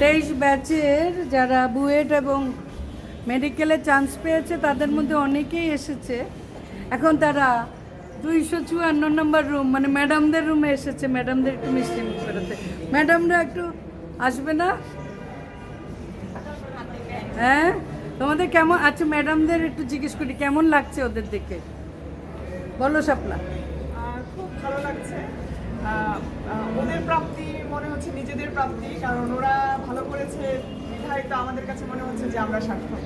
তেইশ ব্যাচের যারা বুয়েট এবং মেডিকেলে চান্স পেয়েছে, তাদের মধ্যে অনেকেই এসেছে। এখন তারা দুইশো চুয়ান্ন নম্বর রুম মানে ম্যাডামদের রুমে এসেছে। ম্যাডামদের একটু মিষ্টি মুখ ম্যাডামরা একটু আসবে না? হ্যাঁ? তোমাদের কেমন আচ্ছা ম্যাডামদের একটু জিজ্ঞেস করি, কেমন লাগছে ওদের দেখে? বলো আর খুব ভালো লাগছে আহ, আহ, ওদের প্রাপ্তি মনে হচ্ছে নিজেদের প্রাপ্তি কারণ ওরা ভালো করেছে বিধায় তো আমাদের কাছে মনে হচ্ছে যে আমরা সার্থক।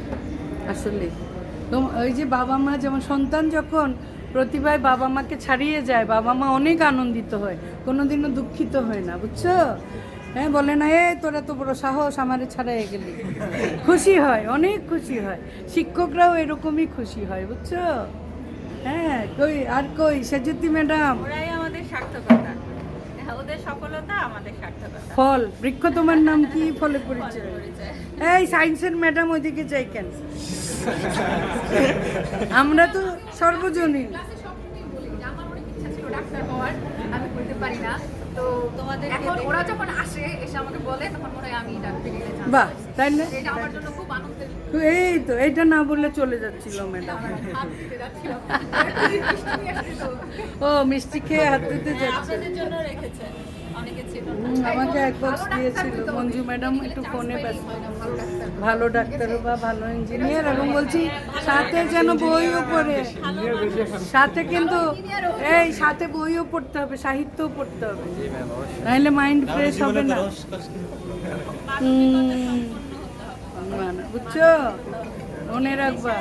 আসলে। তো ওই যে বাবা মা যেমন সন্তান যখন প্রতিভায় বাবা মাকে ছাড়িয়ে যায় বাবা মা অনেক আনন্দিত হয় কোনোদিনও দুঃখিত হয় না বুঝছ? হ্যাঁ বলে না এ তোরা তো বড় সাহস আমারে ছাড়াই গেলি। খুশি হয় অনেক খুশি হয়। শিক্ষকরাও এরকমই খুশি হয় বুঝছ? হ্যাঁ কই আর কই সেজুতি ম্যাডাম। ওরাই আমাদের সার্থকতা। ওদের সফলতা আমাদের সার্থকতা। ফল বৃক্ষ তোমার নাম কি? ফলে পরিচয়। এই সায়েন্সের ম্যাডাম ওইদিকে চাই কেন? আমরা তো সর্বজনীন। ক্লাসে সবসময় বলি যে আমার অনেক ইচ্ছা ছিল ডাক্তার হওয়ার আমি করতে পারি না। তো তোমাদেরকে এখন ওরা যখন আসে এসে আমাকে বলে তখন মনে হয় আমি ডাক্তারি বাহ তাই না? এটা আমার জন্য খুব আনন্দের এই তো এটা না বললে চলে যাচ্ছিল ম্যাডাম। ও মিষ্টি খেয়ে হাত দিতে যাচ্ছে। আপনাদের জন্য রেখেছে। অনেকে ছিল না। হুম, আমাকে এক বক্স ভালো ডাক্তার দিয়েছিল। মঞ্জু ম্যাডাম একটু ফোনে ব্যস্ত। ভালো ডাক্তার বা ভালো ইঞ্জিনিয়ার এবং বলছি সাথে যেন বইও পড়ে। সাথে কিন্তু এই সাথে বইও পড়তে হবে সাহিত্যও পড়তে হবে। নাহলে মাইন্ড ফ্রেশ হবে না। হুম, বুঝছ? মনে রাখবা।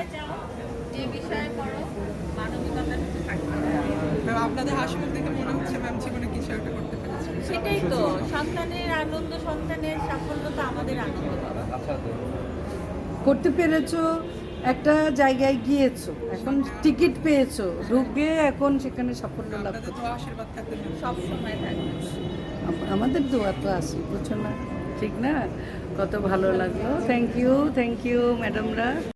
আপনাদের হাসি মুখ দেখে মনে হচ্ছে ম্যাম জীবনে কিছু একটা করতে পেরেছে সেটাই তো সন্তানের আনন্দ সন্তানের সাফল্য তো আমাদের আনন্দ। করতে পেরেছ একটা জায়গায় গিয়েছো এখন টিকিট পেয়েছ ঢুকে এখন সেখানে সাফল্য লাভ আপনাদের করছ। তো আশীর্বাদ থাকবে সব সময় থাকবে। আমাদের দোয়া তো আসি বুঝছ না? ঠিক না? কত ভালো লাগল। Thank you thank you ম্যাডামরা